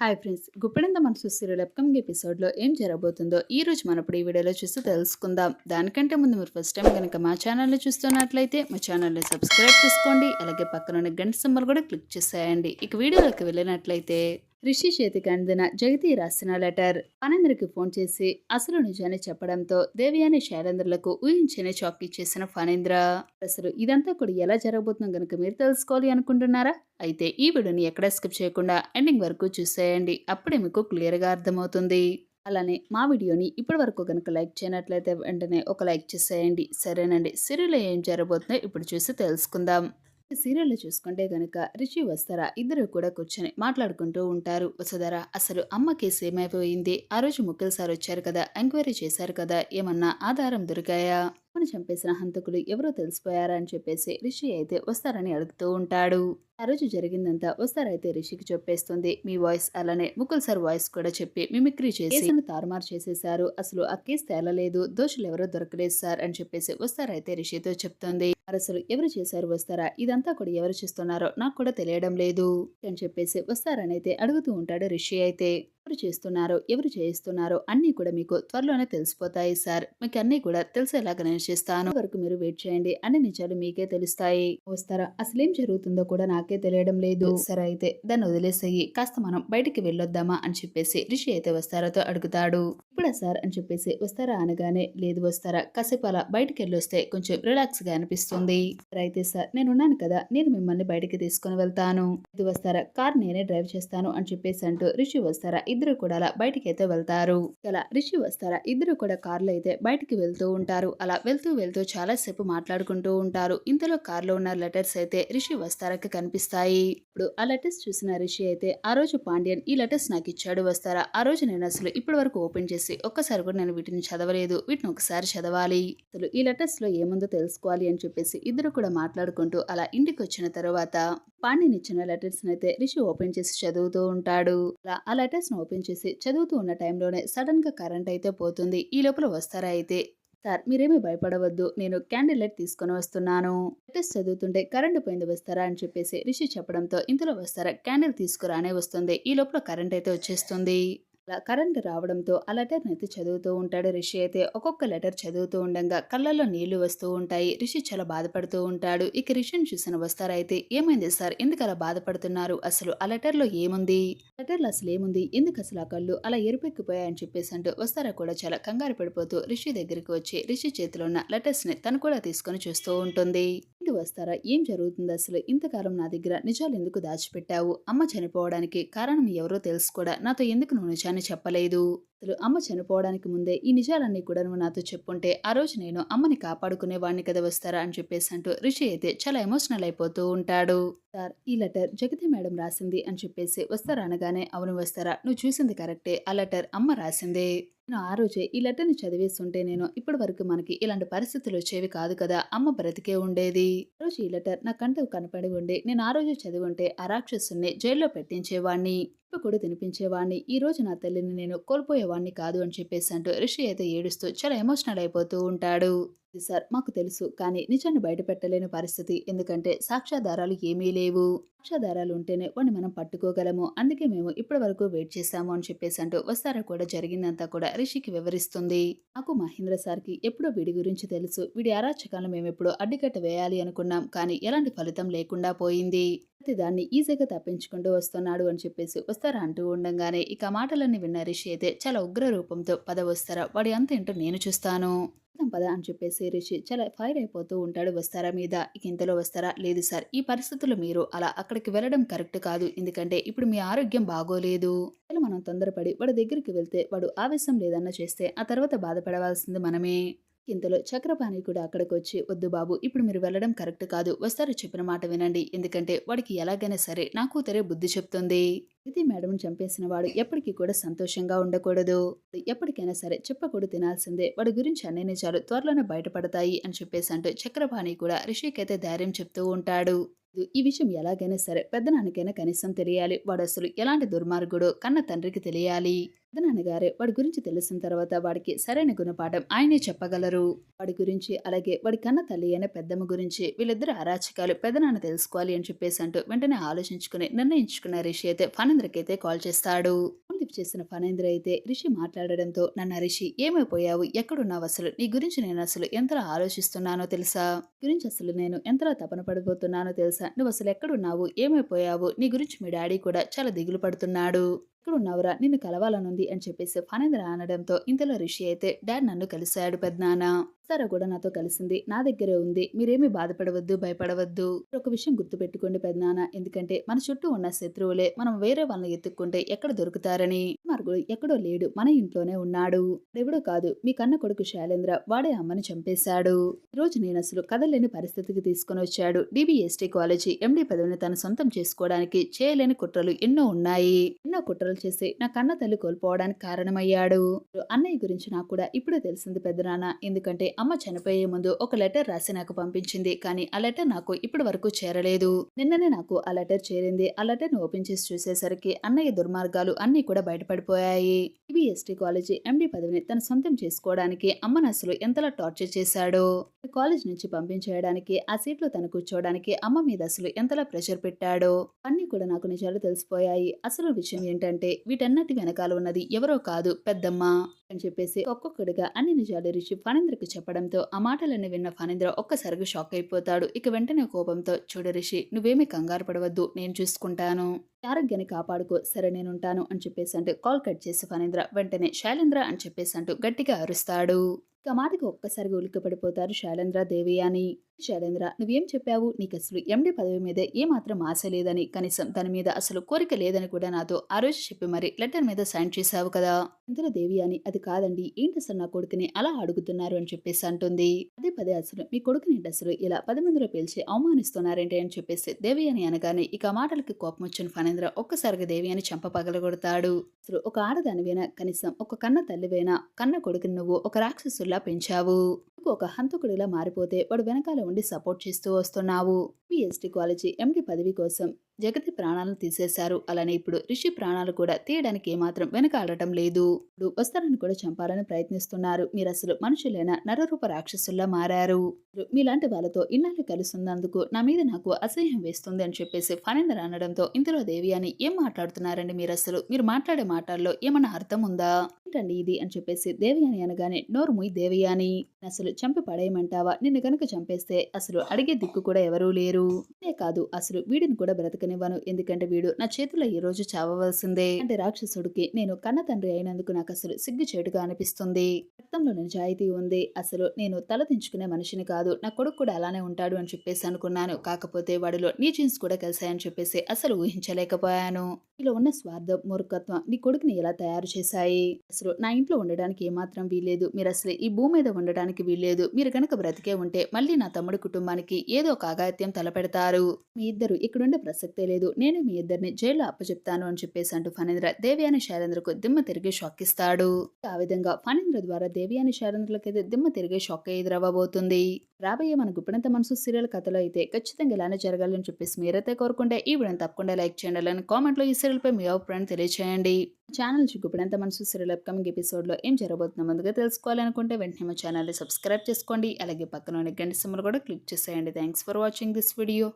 Hi friends. Guppedantha మనసు serial upcoming ఎపిసోడ్లో ఏం జరగబోతుందో ఈ రోజు మనం ఇప్పుడు ఈ వీడియోలో చూసి తెలుసుకుందాం. దానికంటే ముందు మీరు ఫస్ట్ టైం కనుక మా ఛానల్లో చూస్తున్నట్లయితే మా ఛానల్ని సబ్స్క్రైబ్ చేసుకోండి. అలాగే పక్కన ఉన్న గంట సింబల్ కూడా క్లిక్ చేసేయండి. ఇక వీడియోలోకి వెళ్ళినట్లయితే రిషి చేతికి అందిన జగతి రాసిన లెటర్. ఫణేంద్రకి ఫోన్ చేసి అసలు నిజాన్ని చెప్పడంతో దేవి అని శైలేంద్రులకు ఊహించని షాక్ ఇచ్చేసిన ఫణేంద్ర. అసలు ఇదంతా కూడా ఎలా జరగబోతుందో గనుక మీరు తెలుసుకోవాలి అనుకుంటున్నారా? అయితే ఈ వీడియోని ఎక్కడ స్కిప్ చేయకుండా ఎండింగ్ వరకు చూసేయండి. అప్పుడే మీకు క్లియర్గా అర్థమవుతుంది. అలానే మా వీడియోని ఇప్పటి వరకు కనుక లైక్ చేయనట్లయితే వెంటనే ఒక లైక్ చేసేయండి. సరేనండి. సిరిలో ఏం జరగబోతుందో ఇప్పుడు చూసి తెలుసుకుందాం. సీరియల్లో చూసుకుంటే గనుక రిషి వస్తారా ఇద్దరు కూడా కూర్చొని మాట్లాడుకుంటూ ఉంటారు. వసుధర అసలు అమ్మ కేసు ఏమైపోయింది? ఆ రోజు ముఖ్యులు సార్ వచ్చారు కదా ఎంక్వైరీ చేశారు కదా ఏమన్నా ఆధారం దొరికాయా? అమ్మను చంపేసిన హంతకులు ఎవరో తెలిసిపోయారా అని చెప్పేసి రిషి అయితే వస్తారని అడుగుతూ ఉంటాడు. ఆ రోజు జరిగిందంతా వస్తారైతే రిషికి చెప్పేస్తుంది. మీ వాయిస్ అలానే ముకుల్ సార్ వాయిస్ కూడా చెప్పి మిమిక్రీ చేసి తారుమారు చేసేశారు. అసలు ఆ కేసు తేలలేదు. దోషులు ఎవరో దొరకలేదు సార్ అని చెప్పేసి వస్తారైతే రిషితో చెప్తుంది. అసలు ఎవరు చేశారు వస్తారా? ఇదంతా కూడా ఎవరు చేస్తున్నారో నాకు కూడా తెలియడం లేదు అని చెప్పేసి వస్తారని అయితే అడుగుతూ ఉంటాడు రిషి అయితే. ఎవరు చేస్తున్నారో ఎవరు చేయిస్తున్నారో అన్నీ కూడా మీకు త్వరలోనే తెలిసిపోతాయి సార్. మీకు అన్నీ కూడా తెలిసేలాగా నేను చేస్తాను. వరకు మీరు వెయిట్ చేయండి. అన్ని నిజాలు మీకే తెలుస్తాయి. వస్తారా? అసలేం జరుగుతుందో కూడా నాకే తెలియడం లేదు. సరే అయితే దాన్ని వదిలేసేయి. కాస్త మనం బయటికి వెళ్ళొద్దామా అని చెప్పేసి రిషి అయితే వస్తారాతో అడుగుతాడు. ఇప్పుడా సార్ అని చెప్పేసి వస్తారా అనగానే లేదు వస్తారా. కాసేపు అలా బయటికి వెళ్ళొస్తే కొంచెం రిలాక్స్గా అనిపిస్తుంది. సరే అయితే సార్ నేను ఉన్నాను కదా నేను మిమ్మల్ని బయటికి తీసుకుని వెళ్తాను. ఇది వస్తారా? కార్ నేనే డ్రైవ్ చేస్తాను అని చెప్పేసి అంటూ రిషి వస్తారా? ఇద్దరు కూడా అలా బయటికి అయితే వెళ్తారు. అలా రిషి వస్తారా? ఇద్దరు కూడా కార్లో అయితే బయటికి వెళ్తూ ఉంటారు. అలా వెళ్తూ వెళ్తూ చాలా సేపు మాట్లాడుకుంటూ ఉంటారు. ఇంతలో కార్లో ఉన్న లెటర్స్ అయితే రిషి వస్తారాకి కనిపిస్తాయి. ఇప్పుడు ఆ లెటర్స్ చూసిన రిషి అయితే ఆ రోజు పాండ్యన్ ఈ లెటర్స్ నాకు ఇచ్చాడు వస్తారా? ఆ రోజు నేను అసలు ఇప్పటి వరకు ఓపెన్ చేసి ఒక్కసారి కూడా నేను వీటిని చదవలేదు. వీటిని ఒకసారి చదవాలి. అసలు ఈ లెటర్స్లో ఏముందో తెలుసుకోవాలి అని చెప్పేసి ఇద్దరు కూడా మాట్లాడుకుంటూ అలా ఇంటికి వచ్చిన తర్వాత పాండ్యన్ ఇచ్చిన లెటర్స్ అయితే రిషి ఓపెన్ చేసి చదువుతూ ఉంటాడు. అలా ఆ లెటర్స్ను ఓపెన్ చేసి చదువుతూ ఉన్న టైంలోనే సడన్గా కరెంట్ అయితే పోతుంది. ఈ లోపల వస్తారా అయితే? సార్ మీరేమీ భయపడవద్దు. నేను క్యాండిల్ లైట్ తీసుకొని వస్తున్నాను. లెటర్స్ చదువుతుంటే కరెంటు పోయింది వస్తారా అని చెప్పేసి రిషి చెప్పడంతో ఇంతలో వస్తారా? క్యాండిల్ తీసుకురానే వస్తుంది. ఈ లోపల కరెంట్ అయితే వచ్చేస్తుంది. కరెంట్ రావడంతో ఆ లెటర్ అయితే చదువుతూ ఉంటాడు రిషి. అయితే ఒక్కొక్క లెటర్ చదువుతూ ఉండగా కళ్ళల్లో నీళ్ళు వస్తూ ఉంటాయి. రిషి చాలా బాధపడుతూ ఉంటాడు. ఇక రిషిని చూసిన వస్తారైతే ఏమైంది సార్? ఎందుకు అలా బాధపడుతున్నారు? అసలు ఆ లెటర్లో ఏముంది? లెటర్లో అసలు ఏముంది? ఎందుకు అసలు ఆ కళ్ళు అలా ఎరుపెక్కిపోయాయని చెప్పేసి అంటూ వస్తారా కూడా చాలా కంగారు పడిపోతూ రిషి దగ్గరికి వచ్చి రిషి చేతిలో ఉన్న లెటర్స్ని తను కూడా తీసుకొని చూస్తూ ఉంటుంది. ఇంటి వస్తారా? ఏం జరుగుతుంది అసలు? ఇంతకాలం నా దగ్గర నిజాలు ఎందుకు దాచిపెట్టావు? అమ్మ చనిపోవడానికి కారణం ఎవరో తెలుసు కూడా. నాతో ఎందుకు నువ్వు నిజాన్ని చెప్పలేదు? అసలు అమ్మ చనిపోవడానికి ముందే ఈ నిజాలన్నీ కూడా నువ్వు నాతో చెప్పుంటే ఆ రోజు నేను అమ్మని కాపాడుకునేవాడిని కదా వస్తారా అని చెప్పేసి అంటూ రిషి అయితే చాలా ఎమోషనల్ అయిపోతూ ఉంటాడు. సార్ ఈ లెటర్ జగతి మేడం రాసింది అని చెప్పేసి వస్తారా అనగానే అవును వస్తారా నువ్వు చూసింది కరెక్టే ఆ లెటర్ అమ్మ రాసిందే. నేను ఆ రోజే ఈ లెటర్ని చదివేస్తుంటే నేను ఇప్పటి వరకు మనకి ఇలాంటి పరిస్థితులు వచ్చేవి కాదు కదా అమ్మ బ్రతికే ఉండేది. ఆ రోజు ఈ లెటర్ నా కంటకు కనపడి ఉండి నేను ఆ రోజు చదివి ఉంటే ఆ రాక్షసుని జైల్లో పెట్టించేవాణ్ణి. కూడా తినిపించేవాడిని ఈ రోజు నా తల్లిని నేను కోల్పోయేవాడిని కాదు అని చెప్పేసి అంటూ రిషి అయితే ఏడుస్తూ చాలా ఎమోషనల్ అయిపోతూ ఉంటాడు. సార్ మాకు తెలుసు కానీ నిజాన్ని బయటపెట్టలేని పరిస్థితి. ఎందుకంటే సాక్ష్యాధారాలు ఏమీ లేవు. సాక్ష్యాధారాలు ఉంటేనే వాడిని మనం పట్టుకోగలము. అందుకే మేము ఇప్పటి వరకు వెయిట్ చేశాము అని చెప్పేసి అంటూ వస్తారా కూడా జరిగిందంతా కూడా రిషికి వివరిస్తుంది. నాకు మహేంద్ర సార్కి ఎప్పుడో వీడి గురించి తెలుసు. వీడి అరాచకాలను మేము ఎప్పుడో అడ్డుకట్ట వేయాలి అనుకున్నాం కానీ ఎలాంటి ఫలితం లేకుండా పోయింది. దాన్ని ఈజీగా తప్పించుకుంటూ వస్తున్నాడు అని చెప్పేసి వస్తారా అంటూ ఉండగానే ఇక మాటలన్నీ విన్న రిషి అయితే చాలా ఉగ్ర రూపంతో పద వస్తారా? వాడి అంత ఏంటో నేను చూస్తాను. పద అని చెప్పేసి రిషి చాలా ఫైర్ అయిపోతూ ఉంటాడు వస్తారా మీద. ఇక ఇంతలో వస్తారా? లేదు సార్ ఈ పరిస్థితులు మీరు అలా అక్కడికి వెళ్ళడం కరెక్ట్ కాదు. ఎందుకంటే ఇప్పుడు మీ ఆరోగ్యం బాగోలేదు. మనం తొందరపడి వాడి దగ్గరికి వెళ్తే వాడు ఆవేశం లేదన్నా చేస్తే ఆ తర్వాత బాధపడవలసింది మనమే. ఇంతలో చక్రపాణి కూడా అక్కడికి వచ్చి వద్దు బాబు ఇప్పుడు మీరు వెళ్ళడం కరెక్ట్ కాదు వస్తారు చెప్పిన మాట వినండి. ఎందుకంటే వాడికి ఎలాగైనా సరే నా కూతురే బుద్ధి చెప్తుంది. ఇది మేడం చంపేసిన వాడు ఎప్పటికీ కూడా సంతోషంగా ఉండకూడదు. ఎప్పటికైనా సరే చెప్పకూడదు తినాల్సిందే. వాడి గురించి అన్ని నిజాలు త్వరలోనే బయటపడతాయి అని చెప్పేసి అంటూ చక్రపాణి కూడా రిషికి అయితే ధైర్యం చెప్తూ ఉంటాడు. ఈ విషయం ఎలాగైనా సరే పెద్దనాన్నకైనా కనీసం తెలియాలి. వాడు అసలు ఎలాంటి దుర్మార్గుడు కన్న తండ్రికి తెలియాలి. పెద్దనాన్నగారే వాడి గురించి తెలిసిన తర్వాత వాడికి సరైన గుణపాఠం ఆయనే చెప్పగలరు. వాడి గురించి అలాగే వాడి కన్న తల్లి అయిన పెద్దమ్మ గురించి వీళ్ళిద్దరు అరాచకాలు పెద్దనాన్న తెలుసుకోవాలి అని చెప్పేసి అంటూ వెంటనే ఆలోచించుకుని నిర్ణయించుకున్న రిషి అయితే ఫణేంద్రకి అయితే కాల్ చేస్తాడు. లిఫ్ట్ చేసిన ఫణేంద్ర అయితే రిషి మాట్లాడడంతో నన్ను రిషి ఏమైపోయావు? ఎక్కడున్నావు అసలు? నీ గురించి నేను అసలు ఎంతలా ఆలోచిస్తున్నానో తెలుసా? గురించి అసలు నేను ఎంతలా తపన పడిపోతున్నానో తెలుసా? నువ్వు అసలు ఎక్కడున్నావు? ఏమైపోయావు? నీ గురించి మీ డాడీ కూడా చాలా దిగులు పడుతున్నాడు. ఎక్కడున్నావురా? నిన్ను కలవాలనుంది అని చెప్పేసి ఫణేంద్ర అనడంతో ఇంతలో రిషి అయితే డాడ్ నన్ను కలిశాడు పెద్దనాన్న సరే కూడా నాతో కలిసింది నా దగ్గరే ఉంది. మీరేమీ బాధపడవద్దు భయపడవద్దు. ఒక విషయం గుర్తుపెట్టుకోండి పెద్దనాన్న ఎందుకంటే మన చుట్టూ ఉన్న శత్రువులే మనం వేరే వాళ్ళని ఎత్తుక్కుంటే ఎక్కడ దొరుకుతారని? మార్గుడు ఎక్కడో లేడు మన ఇంట్లోనే ఉన్నాడు. ఎవడో కాదు మీ కన్న కొడుకు శైలేంద్ర వాడే అమ్మని చంపేశాడు. ఈ రోజు నేను అసలు కదలేని పరిస్థితికి తీసుకొని వచ్చాడు. డిబిఎస్టీ కాలేజీ ఎండి పదవిని తన సొంతం చేసుకోవడానికి చేయలేని కుట్రలు ఎన్నో ఉన్నాయి. ఎన్నో కుట్రలు చేసి నా కన్న తల్లి కోల్పోవడానికి కారణమయ్యాడు. అన్నయ్య గురించి నాకు కూడా ఇప్పుడే తెలిసింది పెద్దనాన్న ఎందుకంటే అమ్మ చనిపోయే ముందు ఒక లెటర్ రాసి నాకు పంపించింది కానీ ఆ లెటర్ నాకు ఇప్పటి వరకు చేరలేదు. నిన్ననే నాకు ఆ లెటర్ చేరింది. ఆ లెటర్ని ఓపెన్ చేసి చూసేసరికి అన్నయ్య దుర్మార్గాలు అన్ని కూడా బయటపడిపోయాయి. ఎస్టీ కాలేజీ ఎండి పదవిని తన సొంతం చేసుకోవడానికి అమ్మను అసలు ఎంతలా టార్చర్ చేశాడో కాలేజ్ నుంచి పంపించేయడానికి ఆ సీట్లో తను కూర్చోవడానికి అమ్మ మీద అసలు ఎంతలా ప్రెషర్ పెట్టాడో అన్ని కూడా నాకు నిజాలు తెలిసిపోయాయి. అసలు విషయం ఏంటంటే వీటన్నిటి వెనకాల ఉన్నది ఎవరో కాదు పెద్దమ్మ. అని చెప్పేసి ఒక్కొక్కడిగా అన్ని నిజాలు రిషి ఫణేంద్రకి చెప్పడంతో ఆ మాటలన్నీ విన్న ఫణేంద్ర ఒక్కసారిగా షాక్ అయిపోతాడు. ఇక వెంటనే కోపంతో చూడు రిషి నువ్వేమీ కంగారు పడవద్దు నేను చూసుకుంటాను. ఆరోగ్యాన్ని కాపాడుకో సరే నేనుంటాను అని చెప్పేసి అంటే కాల్ కట్ చేసి ఫణేంద్ర వెంటనే శైలేంద్ర అని చెప్పేసి అంటూ గట్టిగా అరుస్తాడు. ఇక మాటకి ఒక్కసారిగా ఉలిక్కి పడిపోతారు శైలేంద్ర దేవి అని. శైలేంద్ర నువ్వేం చెప్పావు? నీకు అసలు ఎండి పదవి మీద ఏమాత్రం ఆశ లేదని కనీసం దాని మీద అసలు కోరిక లేదని కూడా నాతో ఆ రోజు చెప్పి మరి లెటర్ మీద సైన్ చేశావు కదా? ఇందులో దేవి అని అది కాదండి ఏంటి అసలు నా కొడుకుని అలా అడుగుతున్నారు అని చెప్పేసి అంటుంది. అదే పదే అసలు మీ కొడుకుని అసలు ఇలా పది మందిలో పిలిచి అవమానిస్తున్నారేంటి అని చెప్పేసి దేవి అని అనగానే ఇక మాటలకి కోపం వచ్చిన ఫణేంద్ర ఒక్కసారిగా దేవి అని చంప పగలగొడతాడు. అసలు ఒక ఆడదానివైనా? కనీసం ఒక కన్న తల్లివైనా? కన్న కొడుకుని నువ్వు ఒక రాక్షసుల్లా పెంచావు. ఒక హంతకుడిలా మారిపోతే వాడు వెనకాల ఉండి సపోర్ట్ చేస్తూ వస్తున్నావు. పిహెచ్డి కాలేజీ ఎండి పదవి కోసం జగతి ప్రాణాలను తీసేశారు. అలానే ఇప్పుడు రిషి ప్రాణాలు కూడా తీయడానికి ఏమాత్రం వెనకాడటం లేదు. ఇప్పుడు వస్తారని కూడా చంపాలని ప్రయత్నిస్తున్నారు. మీరు అసలు మనుషులైన? నరరూప రాక్షసుల్లా మారారు. మీలాంటి వాళ్ళతో ఇన్నాళ్ళు కలుస్తున్నందుకు నా మీద నాకు అసహ్యం వేస్తుంది అని చెప్పేసి ఫణేందర్ అనడంతో ఇందులో దేవి అని ఏం మాట్లాడుతున్నారండి మీరు అసలు? మీరు మాట్లాడే మాటల్లో ఏమన్నా అర్థం ఉందా? ఏంటండి ఇది అని చెప్పేసి దేవయాని అనగానే నోరుముయ్ ముయ్ అసలు చంపి పడేయమంటావా? నిన్ను గనక చంపేస్తే అసలు అడిగే దిక్కు కూడా ఎవరూ లేరు. అంతే కాదు అసలు వీడిని కూడా బ్రతకనివ్వను ఎందుకంటే వీడు నా చేతిలో ఈ రోజు చావవలసిందే. అంటే రాక్షసుడికి నేను కన్న తండ్రి అయినందుకు నాకు అసలు సిగ్గు చేటుగా అనిపిస్తుంది. రక్తంలో నిజాయితీ ఉంది అసలు నేను తలదించుకునే మనిషిని కాదు నా కొడుకు కూడా అలానే ఉంటాడు అని చెప్పేసి అనుకున్నాను. కాకపోతే వాడిలో నీ జీన్స్ కూడా కలిసాయని చెప్పేసి అసలు ఊహించలేకపోయాను. ఇలా ఉన్న స్వార్థం మూర్ఖత్వం నీ కొడుకుని ఎలా తయారు చేశాయి? అసలు నా ఇంట్లో ఉండడానికి ఏమాత్రం వీలేదు మీరు అసలు ఈ భూమి మీద ఉండడానికి వీల్లేదు. మీరు కనుక బ్రతికే ఉంటే మళ్ళీ నా తమ్ముడి కుటుంబానికి ఏదో ఒక ఆగాత్యం తలపెడతారు. మీ ఇద్దరు ఇక్కడుండే ప్రసక్తే లేదు. నేను మీ ఇద్దరిని జైల్లో అప్పచెప్తాను అని చెప్పేసి అంటూ ఫణేంద్ర దేవ్యాని శైలేంద్రకు దిమ్మ తిరిగి షాక్ ఇస్తాడు. ఆ విధంగా ఫణేంద్ర ద్వారా దేవ్యాని శైలేంద్రలకైతే దిమ్మ తిరిగి షాక్ ఎదురవ్వబోతుంది. రాబోయే మన గుప్పినంత మనసు సీరియల్ కథలో అయితే ఖచ్చితంగా ఇలానే జరగాలని చెప్పేసి మీరైతే కోరుకుంటే ఈ వీడియోని తప్పకుండా లైక్ చేయండి. అలానే కామెంట్లో ఈ సీరియల్పై మీ అభిప్రాయాన్ని తెలియచేయండి. ఛానల్ గుప్పినంత మనసు సీరియల్ అప్కమింగ్ ఎపిసోడ్లో ఏం జరగబోతుందో ముందుగా తెలుసుకోవాలనుకుంటే వెంటనే మా ఛానల్ని సబ్స్క్రైబ్ చేసుకోండి. అలాగే పక్కన గంట సింబల్ కూడా క్లిక్ చేసేయండి. Thanks for watching this video